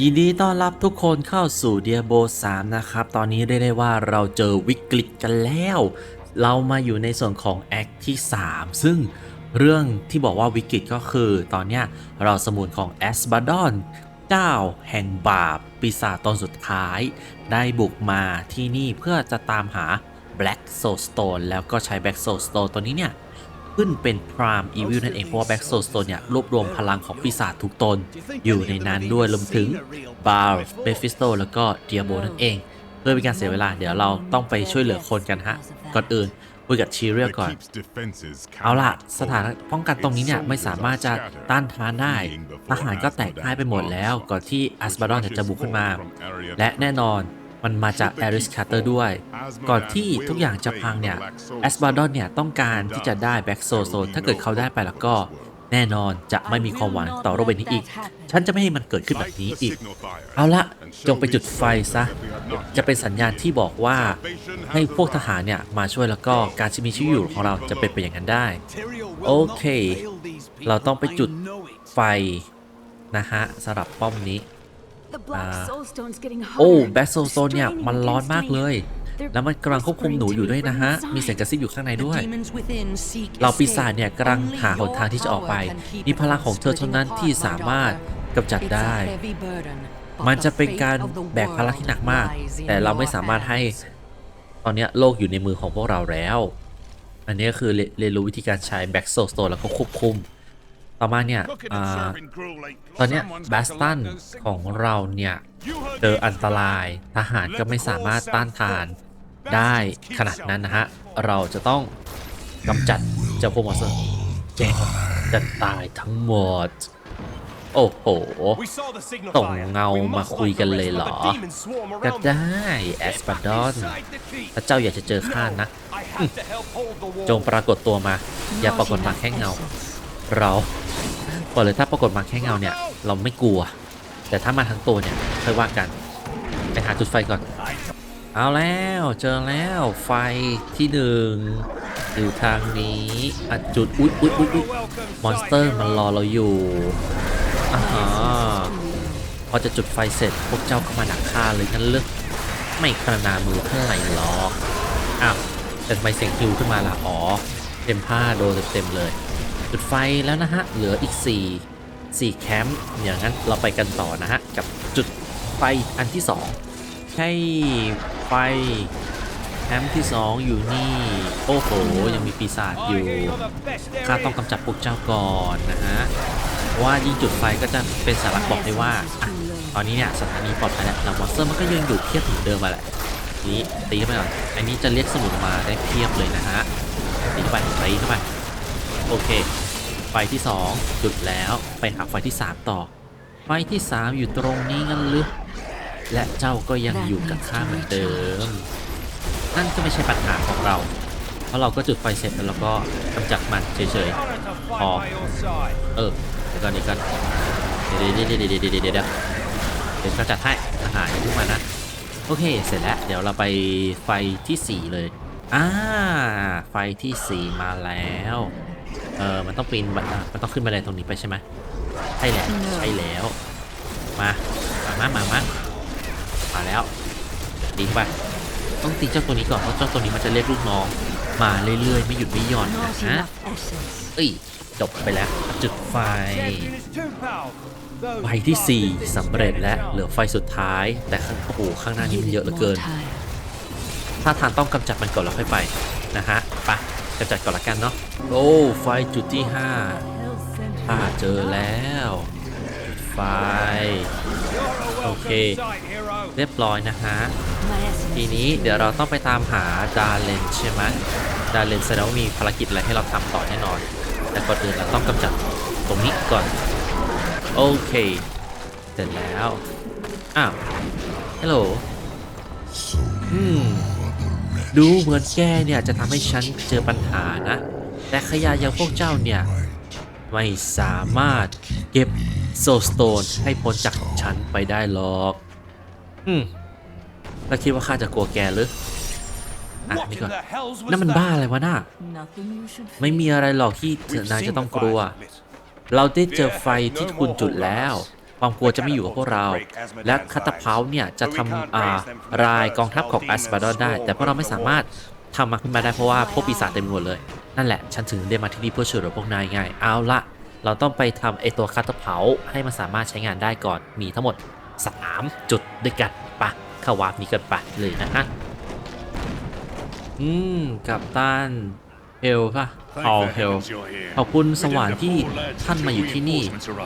ยินดีต้อนรับทุกคนเข้าสู่เดียโบ3นะครับ ตอนนี้ได้ได้ว่าเราเจอวิกฤตกันแล้ว เรามาอยู่ในส่วนของแอคที่ 3 ซึ่งเรื่องที่บอกว่าวิกฤตก็คือ ตอนเนี้ยเราสมุนของแอสบาดอนเจ้าแห่งบาปปีศาจตนสุดท้าย ได้บุกมาที่นี่เพื่อจะตามหา Black Soul Stone แล้วก็ใช้ Black Soul Stone ตัวนี้เนี่ย ขึ้นเป็น Prime Evil นั่นเองเพราะว่า Black Soul Stone เนี่ยรวบรวมพลังของปีศาจทุกตน อยู่ในนั้นด้วยรวมถึงบาร์เบฟิสโตแล้วก็เดียโบนั่นเอง เพื่อเป็นการเสียเวลาเดี๋ยวเราต้องไปช่วยเหลือคนกันฮะ ก่อนอื่นคุยกับชีเรียก่อน เอาล่ะ สถานป้องกันตรงนี้เนี่ยไม่สามารถจะต้านทานได้ ทหารก็แตกพ่ายไปหมดแล้ว ก่อนที่อัสบาดอนจะบุกขึ้นมา และแน่นอน มันมาจากแอริสคาร์เตอร์ด้วย ก่อนที่ทุกอย่างจะพังเนี่ยแอสบาดอนเนี่ยต้องการที่จะได้แบ็กโซโซถ้าเกิดเขาได้ไปแล้วก็แน่นอนจะไม่มีความหวังต่อโรเบนนี้อีก ฉันจะไม่ให้มันเกิดขึ้นแบบนี้อีก เอาละจงไปจุดไฟซะ จะเป็นสัญญาณที่บอกว่า ให้พวกทหารเนี่ยมาช่วยแล้วก็การที่มีชีวิตอยู่ของเราจะเป็นไปอย่างนั้นได้ โอเค เราต้องไปจุดไฟนะฮะสำหรับป้อมนี้ โอ้แบ็กโซโซนเนี่ยมันร้อนมากเลย แล้วมันกำลังควบคุมหนูอยู่ด้วยนะฮะ มีเสียงกระซิบอยู่ข้างในด้วย เราปีศาจเนี่ยกำลังหาหนทางที่จะออกไปมีพลังของเธอเท่านั้นที่สามารถกำจัดได้ มันจะเป็นการแบกภาระที่หนักมาก แต่เราไม่สามารถให้ตอนเนี้ยโลกอยู่ในมือของพวกเราแล้ว อันนี้ก็คือเรเรียนรู้วิธีการใช้แบ็กโซโซนแล้วก็ควบคุม ต่อมาเนี่ยอ่าตอนเนี้ยบาสตันของเราเนี่ยเจออันตรายทหารก็ไม่สามารถต้านทานได้ขนาดนั้นนะฮะ เราจะต้องกำจัดเจ้าพวกมอนสเตอร์แกจะตายทั้งหมด โอ้โหส่งเงามาคุยกันเลยเหรอ ก็ได้แอสปาดอนถ้าเจ้าอยากจะเจอข้านะ จงปรากฏตัวมา อย่าปรากฏมาแค่เงา เราบอกเลยถ้าปรากฏมาแค่เงาเนี่ย เราไม่กลัว แต่ถ้ามาทั้งตัวเนี่ยค่อยว่ากัน ไปหาจุดไฟก่อน เอาแล้วเจอแล้วไฟที่หนึ่งอยู่ทางนี้อจุดอุ๊ยอุ๊ยอุ๊ยอุ๊ยมอนสเตอร์มันรอเราอยู่อ่าฮะพอจะจุดไฟเสร็จพวกเจ้าก็มาดักฆ่าเลยงั้นเลือกไม่ขนามือเท่าไหร่หรอกอ้าวแต่ทำไมเสียงฮิวขึ้นมาล่ะอ๋อเต็มผ้าโดนเต็มๆเลย จุดไฟแล้วนะฮะ เหลืออีก 4 4แคมป์อย่างนั้นเราไปกันต่อนะฮะ กับจุดไฟอันที่ 2 ใช่ไฟแคมป์ที่ 2 อยู่นี่ โอ้โห ยังมีปีศาจอยู่ ข้าต้องกำจัดพวกเจ้าก่อนนะฮะว่ายิงจุดไฟก็จะเป็นสารักบอกได้ว่าอะตอนนี้เนี่ยสถานีปลอดภัยแล้วแต่มอนสเตอร์มันก็ยังอยู่เพียบเหมือนเดิมมาแหละนี้ตีเข้าไปก่อนอันนี้จะเรียกสมุนมาได้เพียบเลยนะฮะตีเข้าไปตีเข้าไป โอเค ไฟที่ 2 จุดแล้วไปหาไฟที่ 3 ต่อ ไฟที่ 3 อยู่ตรงนี้งั้นหรือและเจ้าก็ยังอยู่กับข้าเหมือนเดิม นั่นก็ไม่ใช่ปัญหาของเรา เพราะเราก็จุดไฟเสร็จแล้วเราก็กำจัดมันเฉยๆพอเออเดี๋ยวก่อนเดี๋ยวก่อนเดี๋ยวเดี๋ยวเดี๋ยวเดี๋ยวเดี๋ยวเดี๋ยวจัดให้อาหารทุกาพึ่งมานะ โอเค เสร็จแล้ว เดี๋ยวเราไปไฟที่ 4 เลย อ่า ไฟที่ 4 มาแล้ว เออมันต้องปีนบันมันต้องขึ้นบันไดตรงนี้ไปใช่ไหมใช่แล้วใช่แล้ว มามามามามาแล้ว ดีเข้าไปต้องตีเจ้าตัวนี้ก่อนเพราะเจ้าตัวนี้มันจะเรียกลูกน้องมาเรื่อยๆ ไม่หยุดไม่หย่อนนะฮะเอ้ยจบไปแล้ว จุดไฟ ไฟที่ 4สำเร็จแล้วเหลือไฟสุดท้าย แต่ข้างโอ้โหข้างหน้านี้มันเยอะเหลือเกิน ถ้าทานต้องกำจัดมันก่อนแล้วค่อยไปนะฮะไป กำจัดก่อนละกันเนาะโอ้ไฟจุดที่5อ่าเจอแล้วจุดไฟ โอเค เรียบร้อยนะฮะ ทีนี้เดี๋ยวเราต้องไปตามหาดาเลนใช่ไหมดาเลนแสดงว่ามีภารกิจอะไรให้เราทำต่อแน่นอน แต่ก่อนอื่นเราต้องกำจัดตรงนี้ก่อน โอเค เสร็จแล้ว อ้าวฮัลโหลอืม ดูเหมือนแกเนี่ยจะทำให้ฉันเจอปัญหานะ แต่ขยะอย่างพวกเจ้าเนี่ย ไม่สามารถเก็บโซสโตนให้พ้นจากฉันไปได้หรอกอืมแล้วคิดว่าข้าจะกลัวแกหรืออะนี่ก่อนนั่นมันบ้าอะไรวะน่าไม่มีอะไรหรอกที่นายจะต้องกลัว เราได้เจอไฟที่คุณจุดแล้วไฟ ความกลัวจะไม่อยู่กับพวกเรา และคาตาเพาเนี่ยจะทำอ่ารายกองทัพของอัสบาดอนได้ แต่พวกเราไม่สามารถทำมาขึ้นมาได้เพราะว่าพวกปีศาจเต็มหมดเลย นั่นแหละ ฉันถึงได้มาที่นี่เพื่อช่วยเหลือพวกนายไงเอาละเราต้องไปทำไอตัวคาตาเพาให้มันสามารถใช้งานได้ก่อนมีทั้งหมด 3 จุดด้วยกันปะเข้าวาร์ปนี้กันปะเลยนะฮะอืมกับตัน เฮลป่ะพอเฮลขอบคุณสวรรค์ที่ท่านมาอยู่ที่นี่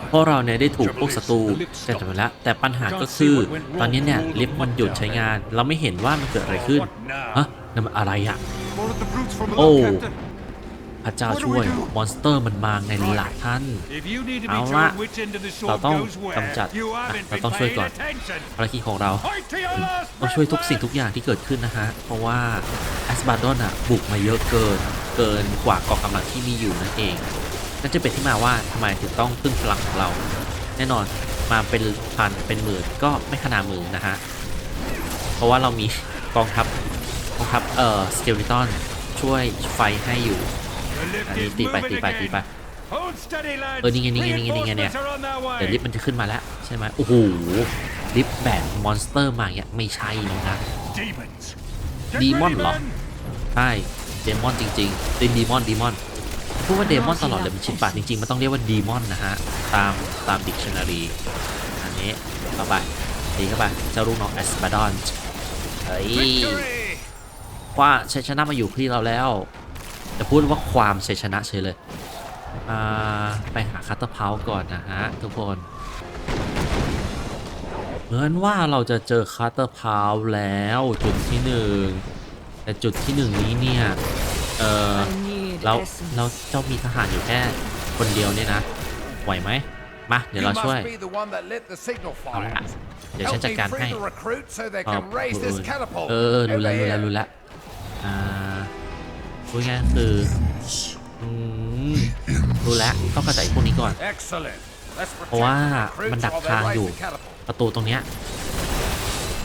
เพราะเราเนี่ยได้ถูกพวกศัตรูจัดจบไปแล้วแต่ปัญหาก็คือ ตอนนี้เนี่ยลิฟต์มันหยุดใช้งาน เราไม่เห็นว่ามันเกิดอะไรขึ้นฮะนั่นมันอะไรอะโอ้พระเจ้าช่วยมอนสเตอร์มันมาไงล่ะท่าน เอาเอาละละเราเราต้ต้อองงกำกำจัจัดดอะเราเราต้ต้อองงช่ช่ววยยก่ก่ออนนภารกิจของเราต้ต้อองงช่ช่ววยยทุทุกกสิ่สิ่งงทุทุกกอย่างที่เกิดขึ้นนะฮะ เพราะว่าแอสบาดอนอะบุกมาเยอะเกิน เกินกว่ากองกำลังที่มีอยู่นั่นเอง นั่นจะเป็นที่มาว่าทำไมถึงต้องพึ่งพลังของเรา แน่นอนมาเป็นพันเป็นหมื่นก็ไม่ขนาดหมื่นนะฮะ เพราะว่าเรามีกองทัพกองทัพเอ่อสเกลิตอนช่วยไฟให้อยู่อันนี้ตีไปตีไปตีไปเอเอออนี่นี่ไงไงนี่นี่ไงไงนี่นี่ไงไงนี่นี่ไงไงเนี่เนี่ยยเดี๋ยวลิฟต์มันจะขึ้นมาแล้วใช่ไหมโอ้โหลิฟต์แบบมอนสเตอร์มาอย่างเงี้ยไม่ใช่นะดีมอนเหรอใช่เดมอนจริงๆเป็นดีมอนดีมอนพูดว่าเดมอนตลอดเลยมันชินปากจริงๆมันต้องเรียกว่าดีมอนนะฮะ ตามตามดิกชันนารีอันนี้เข้าไปดีเข้าไปเจ้าลูกน้องแอสบาดอนเฮ้ยว่าชัยชนะมาอยู่ที่เราแล้วจะพูดว่าความชัยชนะเฉยเลยอ่าไปหาคัตเตอร์เพาก่อนนะฮะทุกคน เหมือนว่าเราจะเจอคัตเตอร์เพาแล้วจุดที่หนึ่งแต่จุดที่หนึ่งนี้เนี่ย เออเราเราเจ้ามีทหารอยู่แค่คนเดียวเนี่ยนะไหวไหมมาเดี๋ยวเราช่วยเอาละเดี๋ยวฉันจัดการให้ขอบคุณเออรู้แล้วรู้แล้วรู้แล้วอ่าพูดง่ายๆคืออืมรู้แล้วต้องกระจายพวกนี้ก่อน เพราะว่ามันดักทางอยู่ประตูตรงเนี้ย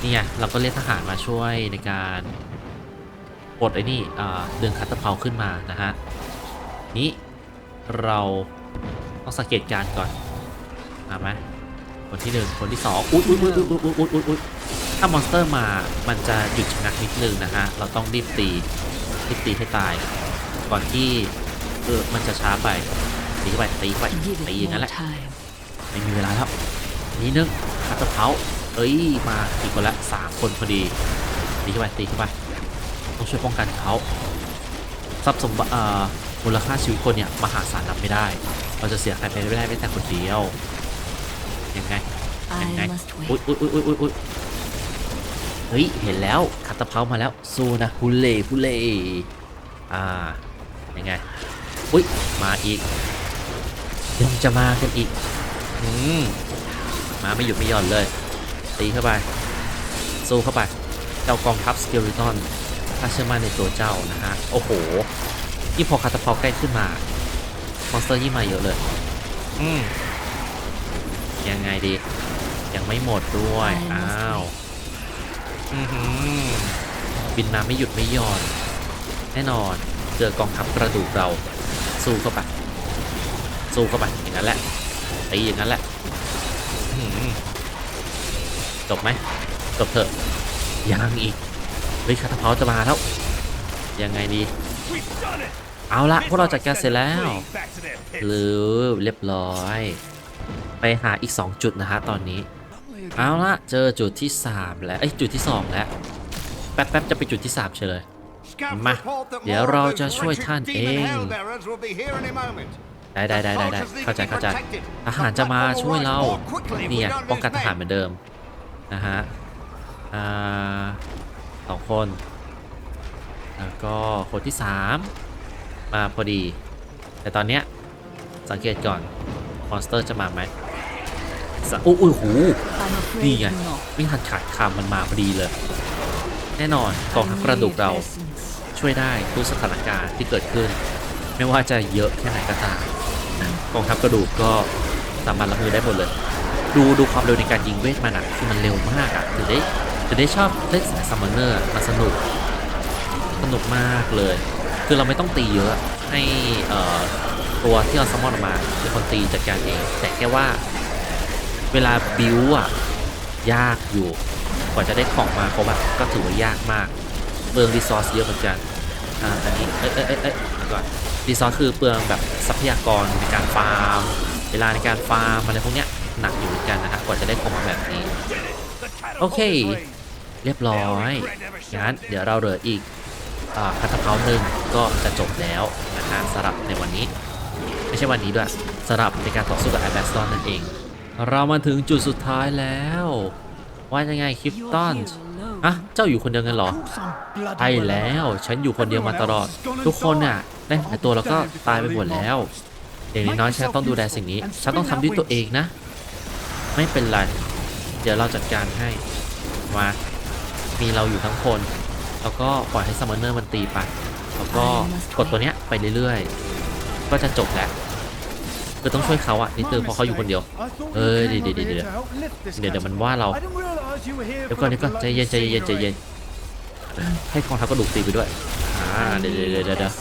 นี่ไงเราก็เรียกทหารมาช่วยในการ ปลดไอ้นี่อ่าดึงคัตเตอร์เพาขึ้นมานะฮะนี้เราต้องสังเกตการณ์ก่อนมาไหมคนที่หนึ่งคนที่สองอุ๊ยอุ๊ยอุ๊ยอุ๊ยอุ๊ยอุ๊ยอุ๊ยอุ๊ยถ้ามอนสเตอร์มามันจะหยุดชะงักนิดนึงนะฮะเราต้องรีบตีรีบตีให้ตาย ก่อนที่เออมันจะช้าไปตีเข้าไปตีเข้าไปตีอย่างนั้นแหละไม่มีเวลาแล้วนี่นึงคาตาเพาเอ้ยมาอีกคนละสามคนพอดีตีเข้าไปตีเข้าไป ต้องช่วยป้องกันเขาทรัพย์สมบัติเอ่อมูลค่าชีวิตคนเนี่ยมหาศาลนับไม่ได้ เราจะเสียใครไปไม่ได้ไม่แต่คนเดียวยังไงยังไงอุ๊ยอุ๊ยอุ๊ยอุ๊ยอุ๊ยอุ๊ยเฮ้ยเห็นแล้วคาตาเพามาแล้วสู้นะฮุเล่ฮุเล่อ่ายังไงอุ๊ยมาอีกยังจะมากันอีกอืมมาไม่หยุดไม่หย่อนเลยตีเข้าไปสู้เข้าไปเจ้ากองทัพสเกลิตอน ถ้าเชื่อมั่นในตัวเจ้านะฮะ โอ้โหยิ่งพอคาตาพอใกล้ขึ้นมามอนสเตอร์ยิ่งมาเยอะเลย อืมยังไงดี ยังไม่หมดด้วย อ้าว อือหือบินมาไม่หยุดไม่หย่อน แน่นอน เจอกองทัพกระดูกเรา สู้เข้าไป สู้เข้าไป อย่างนั้นแหละตีอย่างนั้นแหละอื้อหือจบไหมจบเถอะยังอีก เฮ้ยคาตาเพาจะมาแล้ว ยังไงดี เอาละพวกเราจัดการเสร็จแล้วหรือเรียบร้อย ไปหาอีก 2 จุดนะฮะตอนนี้ เอาละเจอจุดที่ 3 แล้วเอ้ยจุดที่ 2 แล้ว แป๊บๆจะไปจุดที่ 3 เฉยเลยมาเดี๋ยวเราจะช่วยท่านเองได้ได้ได้ได้ได้เข้าใจเข้าใจทหารจะมาช่วยเราเนี่ไงป้องกันทหารเหมือนเดิมนะฮะอ่า สองคน แล้วก็คนที่สามมาพอดี แต่ตอนเนี้ยสังเกตก่อน มอนสเตอร์จะมาไหมสะอุ้ยอุ้ยหูนี่ไงไม่งทันขาดคำมันมาพอดีเลย แน่นอนกองทัพกระดูกเราช่วยได้ทุกสถานการณ์ที่เกิดขึ้น ไม่ว่าจะเยอะแค่ไหนก็ตามกองทัพกระดูกก็สามารถรับมือได้หมดเลย ดูดูความเร็วในการยิงเวทมันอะคือมันเร็วมากอะถึงได้ ถึงได้ชอบเล่นสายซัมมอนเนอร์มันสนุก สนุกมากเลย คือเราไม่ต้องตีเยอะให้เอ่อตัวที่เราซัมมอนออกมาเป็นคนตีจัดการเอง แต่แค่ว่าเวลาบิวอะยากอยู่ กว่าจะได้ของมาครบอะก็ถือว่ายากมากเปลืองรีซอสเยอะเหมือนกันอ่าอันนี้เอ้ยเอ้ยเอ้ยเอ้ยเดี๋ยวก่อนรีซอสคือเปลืองแบบทรัพยากรในการฟาร์ม เวลาในการฟาร์มอะไรพวกเนี้ยหนักอยู่เหมือนกันนะฮะกว่าจะได้ของมาแบบนี้ โอเค เรียบร้อยงั้นเดี๋ยวเราเหลืออีกอ่าคัตเพาหนึ่งก็จะจบแล้วนะฮะสำหรับในวันนี้ ไม่ใช่วันนี้ด้วยสำหรับในการต่อสู้กับไอแบสตอนนั่นเอง เรามาถึงจุดสุดท้ายแล้ว ว่ายังไงคลิปตันอะเจ้าอยู่คนเดียวกันเหรอใช่แล้วฉันอยู่คนเดียวมาตลอด ทุกคนน่ะได้หายตัวแล้วก็ตายไปหมดแล้วอย่างน้อยฉันต้องดูแลสิ่งนี้ ฉันต้องทำด้วยตัวเองนะ ไม่เป็นไร เดี๋ยวเราจัดการให้ มา มีเราอยู่ทั้งคน แล้วก็ปล่อยให้ซัมมอนเนอร์มันตีไป แล้วก็กดตัวเนี้ยไปเรื่อยๆ ก็จะจบแล้วคือต้องช่วยเขาอะนิดนึงเพราะเขาอยู่คนเดียว เอ้ยเดี๋ยวเดี๋ยวเดี๋ยวเดี๋ยวเดี๋ยวมันว่าเรา เดี๋ยวก่อนเดี๋ยวก่อนใจเย็นใจเย็นใจเย็น ให้กองทัพกระดูกตีไปด้วย อ่าเดี๋ยวเดี๋ยวเดี๋ยวเดี๋ยว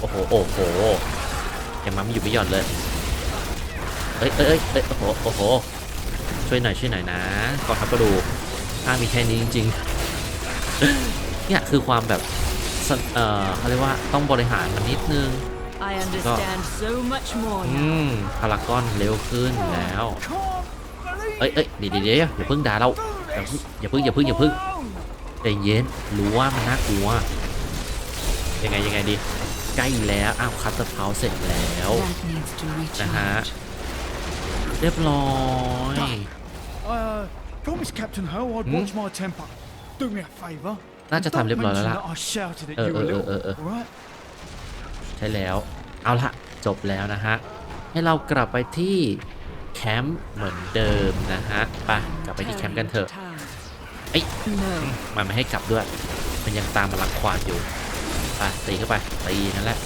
โอ้โหโอ้โหยังมาไม่อยู่ไม่หย่อนเลยเอ้ยเอ้ยเอ้ยเอ้ยโอ้โหโอ้โหช่วยหน่อยช่วยหน่อยนะกองทัพกระดูก ถ้ามีแค่นี้จริงๆ เนี่ยคือความแบบสนเอ่อเขาเรียกว่าต้องบริหารมันนิดนึง I understand so much more อื now. มพารากอนเร็วขึ้นแล้ว เอ้ยเอ้ยเดี๋ยวเดี๋ยวเดี๋ยวอย่าเพิ่งด่าเราอย่าเพิ่งอย่าเพิ่งอย่าเพิ่งอย่าเพิ่งใจเย็นรู้ว่ามันน่ากลัว ยังไงยังไงดีใกล้แล้วอ้าวคัตเตอร์เพาเสร็จแล้ว That needs to นะฮะ recharge. เรียบร้อย Uh, promise Captain Ho I'd Hmm? watch my temper. Do me a favour. น่าจะทำเรียบร้อยแล้วล่ะ Don't mention that I shouted at Uh, you uh, a uh, little, uh, uh. alright? ใช่แล้ว เอาละจบแล้วนะฮะ ให้เรากลับไปที่แคมป์เหมือนเดิมนะฮะไปกลับไปที่แคมป์กันเถอะเอ้ย No. มันไม่ให้กลับด้วย มันยังตามมาลังควานอยู่ไปตีเข้าไปตีนั่นแหละ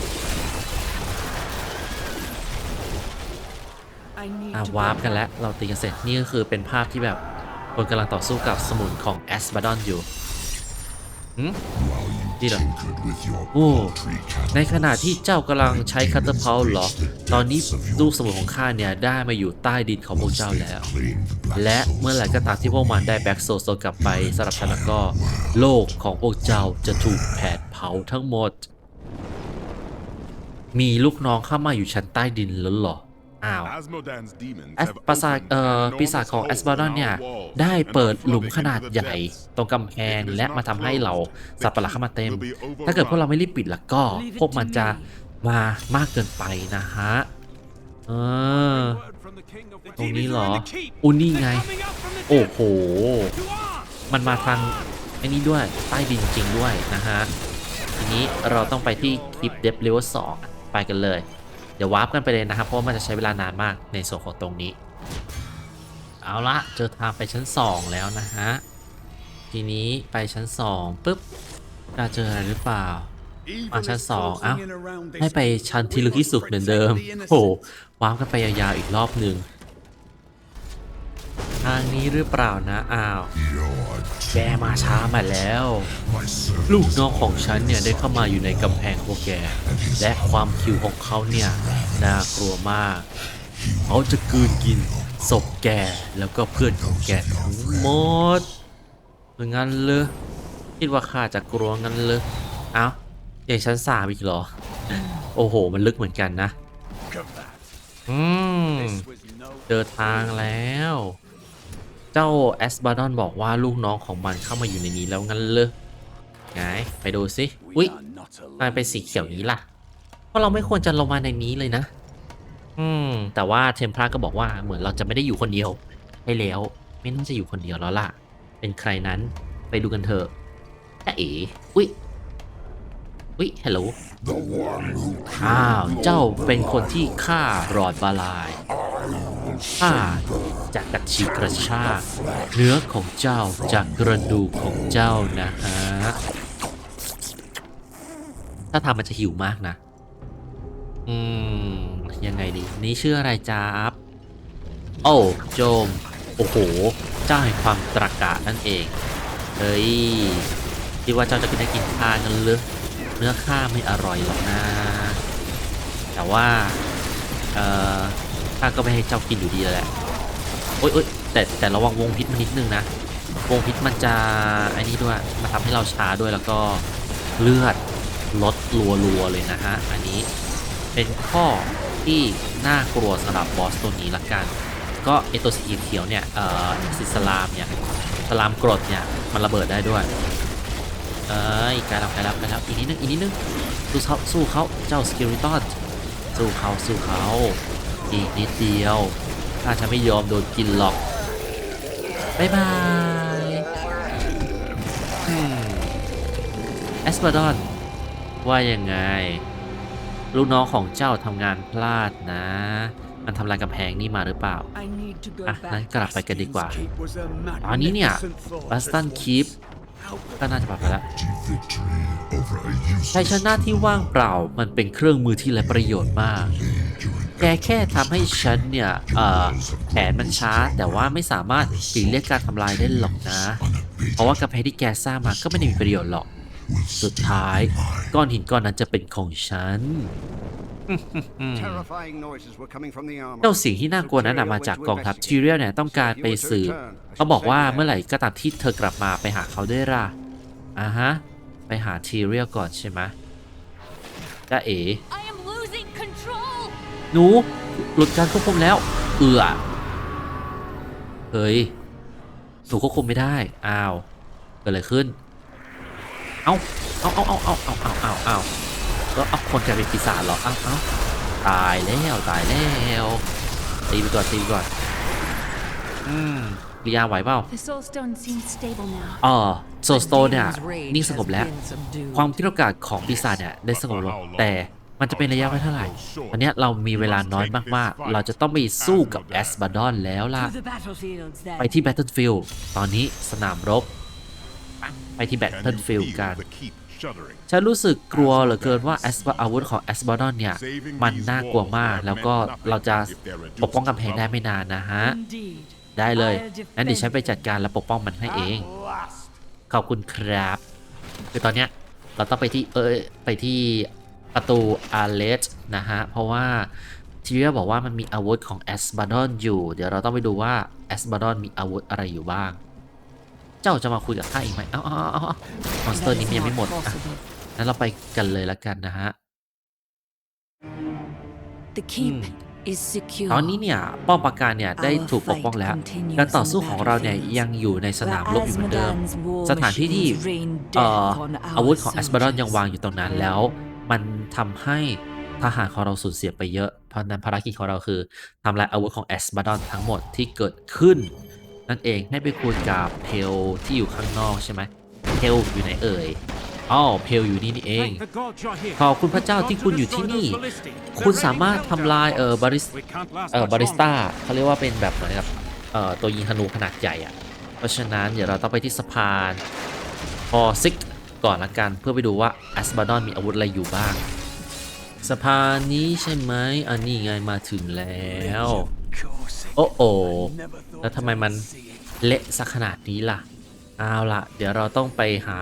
I need อะ to วาร์ป go กันแล้ว เราตีกันเสร็จ นี่ก็คือเป็นภาพที่แบบ คนกำลังต่อสู้กับสมุนของแอสบาดอนอยู่หืมนี่เหรอโอ้ในขณะที่เจ้ากำลังใช้คัตเตอร์เพาเหรอ ตอนนี้ลูกสมุนของข้าเนี่ยได้มาอยู่ใต้ดินของพวกเจ้าแล้ว และเมื่อไหร่ก็ตามที่พวกมันได้แบ็กโซโซกลับไปสำหรับฉันแล้วก็ โลกของพวกเจ้าจะถูกแผดเผาทั้งหมด มีลูกน้องเข้ามาอยู่ชั้นใต้ดินแล้วเหรอ อ้าวแอสปราสาทเอ่อปีศาจของแอสบาดอนเนี่ย ได้เปิดหลุมขนาดใหญ่ ตรงกำแพงและมาทำให้เราสัตว์ประหลาดเข้ามาเต็ม ถ้าเกิดพวกเราไม่รีบปิดแล้วก็ พวกมันจะมามากเกินไปนะฮะเออตรงนี้เหรออุยนี่ไง โอ้โห มันมาทางไอ้นี้ด้วยใต้ดินจริงด้วยนะฮะ ทีนี้เราต้องไปที่คลิปเดฟเลเวลสองไปกันเลย เดี๋ยววาร์ปกันไปเลยนะครับ เพราะว่ามันจะใช้เวลานานมากในส่วนของตรงนี้ เอาละเจอทางไปชั้น 2 แล้วนะฮะ ทีนี้ไปชั้น 2ปุ๊บจะเจออะไรหรือเปล่ามาชั้นสองอ้าให้ไปชั้นที่ลึกที่สุดเหมือนเดิม โอ้โหวาร์ปกันไปยาวๆอีกรอบหนึ่ง ทางนี้หรือเปล่านะอ้าวแกมาช้ามาแล้ว ลูกน้องของฉันเนี่ยได้เข้ามาอยู่ในกำแพงพวกแก และความคิวของเขาเนี่ยน่ากลัวมาก เขาจะกลืนกินศพแกแล้วก็เพื่อนของแกทั้งหมดงั้นเลยคิดว่าข้าจะกลัวงั้นเลยเอ้าอย่างชั้นสามอีกเหรอ โอ้โห มันลึกเหมือนกันนะ อืม เจอทางแล้วเจ้าแอสบาดอนบอกว่าลูกน้องของมันเข้ามาอยู่ในนี้แล้วงั้นเลยไงไปดูสิอุ๊ยทำไมเป็นสีเขียวนี้ล่ะ เพราะเราไม่ควรจะลงมาในนี้เลยนะ อืม แต่ว่าเทมพลาก็บอกว่าเหมือนเราจะไม่ได้อยู่คนเดียวให้แล้ว ไม่น่าจะอยู่คนเดียวแล้วล่ะ เป็นใครนั้นไปดูกันเถอะจ้าเอ๋อุ๊ยอุ๊ยฮัลโหลอ้าว เจ้าเป็นคนที่ฆ่ารอดบาลาย ข้าจะกัดฉีกกระชากเนื้อของเจ้าจากกระดูกของเจ้านะฮะ ถ้าทำมันจะหิวมากนะ อืม ยังไงดี นี่ชื่ออะไรจ๊าบโอ้โจม โอ้โห เจ้าแห่งความตรากะนั่นเอง เฮ้ยคิดว่าเจ้าจะกินได้กินข้ากันหรือเนื้อข้าไม่อร่อยหรอกนะ แต่ว่า เอ่อ ข้าก็ไม่ให้เจ้ากินอยู่ดีแล้วแหละโอ้ยโอ้ยแต่แต่ระวังวงพิษมันนิดนึงนะ วงพิษมันจะไอ้นี่ด้วยมาทำให้เราช้าด้วยแล้วก็เลือดลดรัวๆเลยนะฮะ อันนี้เป็นข้อที่น่ากลัวสำหรับบอสตัวนี้ละกัน ก็ไอตัวสีเขียวเนี่ย เอ่อสิสลามเนี่ยสลามกรดเนี่ย มันระเบิดได้ด้วย เอ้ยใกล้แล้วใกล้แล้วใกล้แล้วอีกนิดนึงอีกนิดนึงสู้เขาสู้เขาเจ้าสกิลิตอนสู้เขาสู้เขา อีกนิดเดียวถ้าฉันไม่ยอมโดนกินหรอกบายบายแอสปาดอน ว่ายังไง ลูกน้องของเจ้าทำงานพลาดนะ มันทำลายกำแพงนี่มาหรือเปล่า อะ นั้นกลับไปกันดีกว่าตอนนี้เนี่ยบัสตันคีปก็น่าจะปรับไปแล้วชัยชนะที่ว่างเปล่ามันเป็นเครื่องมือที่ไร้ประโยชน์มาก แกแค่ทำให้ฉันเนี่ยเอ่อแผนมันช้าแต่ว่าไม่สามารถหลีกเลี่ยงการทำลายได้หรอกนะ เพราะว่ากำแพงที่แกสร้างมาก็ไม่ได้มีประโยชน์หรอก สุดท้ายก้อนหินก้อนนั้นจะเป็นของฉัน Terrifying noises were coming from the armor. เจ้าสิ่งที่น่ากลัวนั้นนะมาจากกองทัพทีเรียลเนี่ยต้องการไปสืบเขาบอกว่าเมื่อไหร่ก็ตามที่เธอกลับมาไปหาเขาด้วยล่ะอ่าฮะ ไปหาทีเรียลก่อนใช่ไหมจ้าเอ๋ หนู หลุดการควบคุมแล้ว เอือเฮ้ยหนูควบคุมไม่ได้ อ้าว เกิดอะไรขึ้น เอาเอาเอาเอาเอาเอาเอาเอาเอาแล้วเอาคนกลายเป็นปีศาจเหรอเอาเอาตายแล้วตายแล้วตีไปก่อนตีไปก่อน อืมลียาไหวเปล่า The soul stone seems stable now. เออโซสโตเนี่ย Demon's rage นิ่งสงบแล้ว has been subdued. ความคิดโอกาสของปีศาจเนี่ยได้สงบลงแต่ มันจะเป็นระยะไม่เท่าไหร่ตอนเนี้ยเรามีเวลาน้อยมากๆ เราจะต้องไปสู้กับแอสบาดอนแล้วล่ะ To the battlefields then. ไปที่ Battlefield ตอนนี้สนามรบ ไปที่ Battlefield กัน ฉันรู้สึกกลัวเหลือเกินว่าแอสอาวุธของแอสบาดอนเนี่ย มันน่ากลัวมาก แล้วก็เราจะปกป้องกำแพงได้ไม่นานนะฮะ Indeed. ได้เลย I'll งั้นเดี๋ยวฉันไปจัดการและปกป้องมันให้เอง ขอบคุณครับ คือตอนเนี้ยเราต้องไปที่เออไปที่ ประตูอาเลสนะฮะ เพราะว่าทีเรียบอกว่ามันมีอาวุธของแอสบาดอนอยู่ เดี๋ยวเราต้องไปดูว่าแอสบาดอนมีอาวุธอะไรอยู่บ้าง เจ้าจะมาคุยกับข้าอีกไหมเอ้าเอ้าเอ้าเอ้ามอนสเตอร์ That นี้ is มันยังไม่ not หมดอะ possible. งั้นเราไปกันเลยละกันนะฮะ The keep Hmm. is secure. ตอนนี้เนี่ยป้อมปราการเนี่ยได้ถูกปกป้องแล้ว การต่อสู้ของเราเนี่ยยังอยู่ในสนามรบอยู่เหมือนเดิม สถานที่ที่เอ่ออาวุธของแอสบาดอนยังวางอยู่ตรงนั้นแล้ว มันทำให้ทหารของเราสูญเสียไปเยอะ เพราะฉะนั้นภารกิจของเราคือทำลายอาวุธของแอสบาดอนทั้งหมดที่เกิดขึ้น นั่นเองให้ไปคุยกับเพลที่อยู่ข้างนอกใช่ไหมเพลอยู่ไหนเอ่ยอ้าวเพลอยู่นี่นี่เอง ขอบคุณพระเจ้าที่คุณอยู่ที่นี่ คุณสามารถทำลายเออบาริสเอ่อบาริสต้าเขาเรียกว่าเป็นแบบเหมือนกับเอ่อตัวยิงธนูขนาดใหญ่อะเพราะฉะนั้นเดี๋ยวเราต้องไปที่สะพานพอซิก ก่อนละกันเพื่อไปดูว่าแอสบาดอนมีอาวุธอะไรอยู่บ้าง สะพานนี้ใช่ไหมอันนี้ไงมาถึงแล้ว โอ้โอแล้วทำไมมันเละสักขนาดนี้ล่ะ เอาล่ะ เดี๋ยวเราต้องไปหา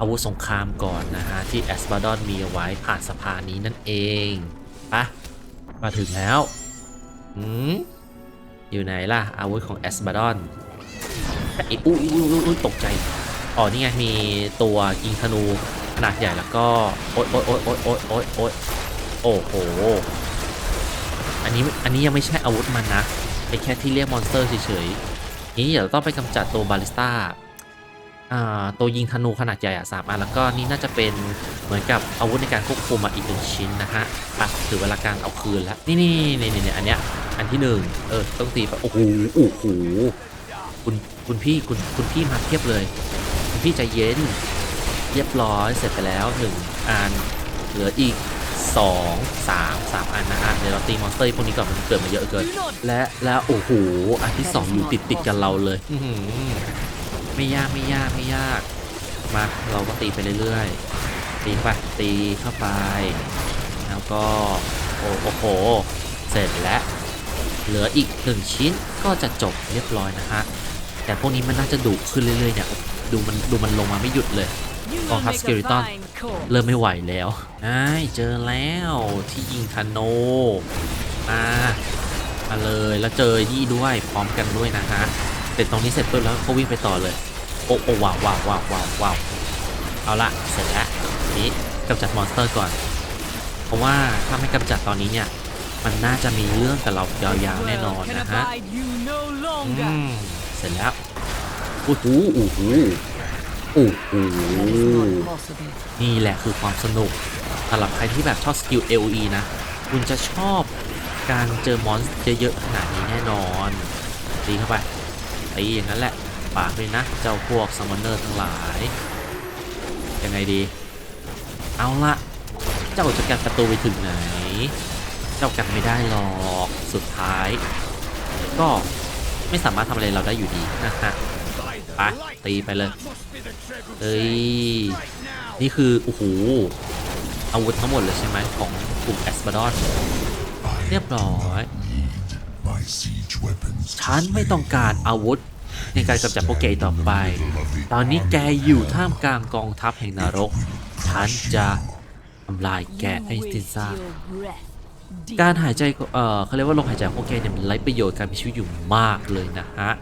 อาวุธสงครามก่อนนะฮะ ที่แอสบาดอนมีเอาไว้ผ่านสะพานนี้นั่นเองปะมาถึงแล้วหืมอยู่ไหนล่ะ อาวุธของแอสบาดอนไอ้อุ้อุ้อุ้ตกใจ อ๋อ นี่ไง มีตัวยิงธนูขนาดใหญ่แล้วก็ โอ๊ยโอ๊ยโอ๊ยโอ๊ยโอ๊ยโอ๊ยโอ๊ยโอ้โห อันนี้ อันนี้ยังไม่ใช่อาวุธมันนะ เป็นแค่ที่เรียกมอนสเตอร์เฉยๆ นี้เดี๋ยวต้องไปกำจัดตัวบาลิสต้า อ่า ตัวยิงธนูขนาดใหญ่อะสามอัน แล้วก็นี่น่าจะเป็นเหมือนกับอาวุธในการควบคุมมาอีกหนึ่งชิ้นนะฮะอะถือเวลาการเอาคืนแล้ว นี่นี่นี่นี่อันเนี้ย อันที่หนึ่งเออ ต้องตีไป โอ้โห โอ้โห คุณ คุณพี่ คุณ คุณพี่มาเทียบเลย พี่ใจเย็น เรียบร้อยเสร็จไปแล้วหนึ่งอัน เหลืออีกสองสามสามอันนะฮะเดี๋ยวเราตีมอนสเตอร์พวกนี้ก่อนมันเกิดมาเยอะเกิน และแล้วโอ้โหอันที่สองอยู่ติดติดกันเราเลยอื้อหือไม่ยากไม่ยากไม่ยากมาเราก็ตีไปเรื่อยๆตีไปตีเข้าไป แล้วก็โอ้โอโห เสร็จแล้วเหลืออีกหนึ่งชิ้นก็จะจบเรียบร้อยนะฮะแต่พวกนี้มันน่าจะดุขึ้นเรื่อยๆเนี่ย ดูมันดูมันลงมาไม่หยุดเลย You Gone will have make a skeleton. fine corpse. เริ่มไม่ไหวแล้วไอ้เจอแล้วที่ยิงธนูมามาเลยแล้วเจอนี่ด้วยพร้อมกันด้วยนะฮะเสร็จตรงนี้เสร็จปุ๊บแล้วก็วิ่งไปต่อเลย โอ้โอ้ว้าวว้าวว้าวว้าวว้าวเอาละเสร็จแล้วนี้กำจัดมอนสเตอร์ก่อน เพราะว่าถ้าไม่กำจัดตอนนี้เนี่ยมันน่าจะมีเรื่องกับเรายาวๆแน่นอน Can นะฮะ abide you no อื longer. มเสร็จแล้ว โอ้โหโอ้โหโอ้โหนี่แหละคือความสนุกสำหรับใครที่แบบชอบสกิล AOE นะ คุณจะชอบการเจอมอนสเยอะๆขนาดนี้แน่นอนตีเข้าไปตีอย่างนั้นแหละปากเลยนะ เจ้าพวกซัมมอนเนอร์ทั้งหลาย ยังไงดี เอาละเจ้าจะกันประตูไปถึงไหน เจ้ากันไม่ได้หรอก สุดท้าย ก็ไม่สามารถทำอะไรเราได้อยู่ดีนะฮะ ไปตีไปเลยเอ้ยนี่คือโอ้โหอาวุธทั้งหมดเลยใช่ไหมของกลุ่มแอสบาดอนเรียบร้อยฉันไม่ต้องการอาวุธในการกำจัดพวกแกต่อไป ตอนนี้แกอยู่ท่ามกลางกองทัพแห่งนรก ฉันจะทำลายแก You ให้สิ้นซากการหายใจ เอ่อเขาเรียกว่าลมหายใจของพวกแกเนี่ยมันไร้ประโยชน์การมีชีวิตอยู่มากเลยนะฮะ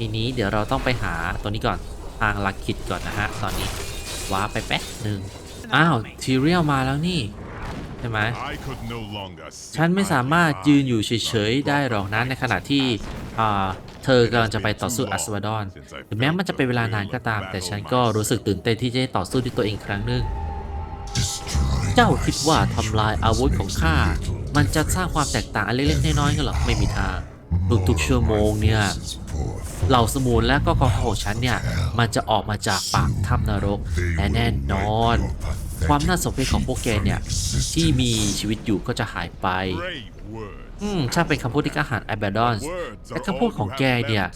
ทีนี้เดี๋ยวเราต้องไปหาตัวนี้ก่อนทางลักคิดก่อนนะฮะ ตอนนี้ว้าร์ปไปแป๊บหนึ่งอ้าวทีเรียลมาแล้วนี่ใช่ไหม I could no longer sit ฉันไม่สามารถยืนอยู่เฉยๆได้หรอกนะในขณะที่อ่าเธอกำลังจะไปต่อสู้อัสวาดอนถึงแม้มันจะเป็นเวลานานก็ตาม แต่ฉันก็รู้สึกตื่นเต้นที่จะได้ต่อสู้ด้วยตัวเองอีกครั้งหนึ่งเจ้าคิดว่าทำลายอาวุธของข้า มันจะสร้างความแตกต่างอันเล็กๆน้อยๆกันหรอ ไม่มีทางทุกๆชั่วโมงเนี่ย เหล่าสมุนและก็กองทัพของฉันเนี่ย มันจะออกมาจากปากถ้ำนรกและแน่นอน ความน่าสมเพชของพวกแกเนี่ย ที่มีชีวิตอยู่ก็จะหายไป brave words. อืมช่างเป็นคำพูดที่กล้าหาญไอแบดอนแต่คำพูดของแกเนี่ย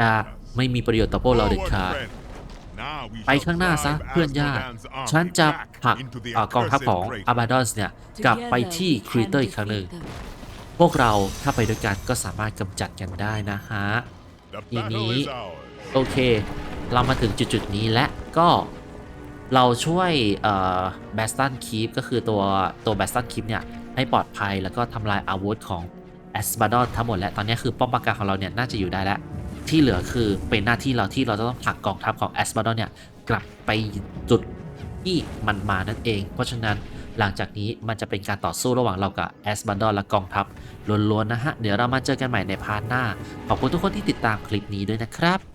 จะไม่มีประโยชน์ต่อพวกเราเด็ดขาด Now we ไป shall ข้างหน้าซะ drive เพื่อนยาก Asmodan's army ฉันจะ back ผลัก into the เอ่อกองทัพของ accursed อา Drake. บาดอนเนี่ย กลับไปที่ Together ครี we เตอร์ can อีกครั้งหนึ่ง defeat them. พวกเราถ้าไปด้วยกันก็สามารถกำจัดกันได้นะฮะ The ที battle นี้ is ours. โอเค เรามาถึงจุดๆนี้และก็เราช่วยเอ่อแบสตันคีฟก็คือตัวตัวแบสตันคีฟเนี่ยให้ปลอดภัยแล้วก็ทำลายอาวุธของแอสบาดอนทั้งหมดแล้ว ตอนนี้คือป้อมปราการของเราเนี่ยน่าจะอยู่ได้แล้ว ที่เหลือคือเป็นหน้าที่เราที่เราจะต้องผลักกองทัพของแอสบาดอนเนี่ยกลับไปจุดที่มันมานั่นเอง เพราะฉะนั้น หลังจากนี้มันจะเป็นการต่อสู้ระหว่างเรากับแอสบาดอนและกองทัพล้วนๆนะฮะ เดี๋ยวเรามาเจอกันใหม่ในพาร์ทหน้า ขอบคุณทุกคนที่ติดตามคลิปนี้ด้วยนะครับ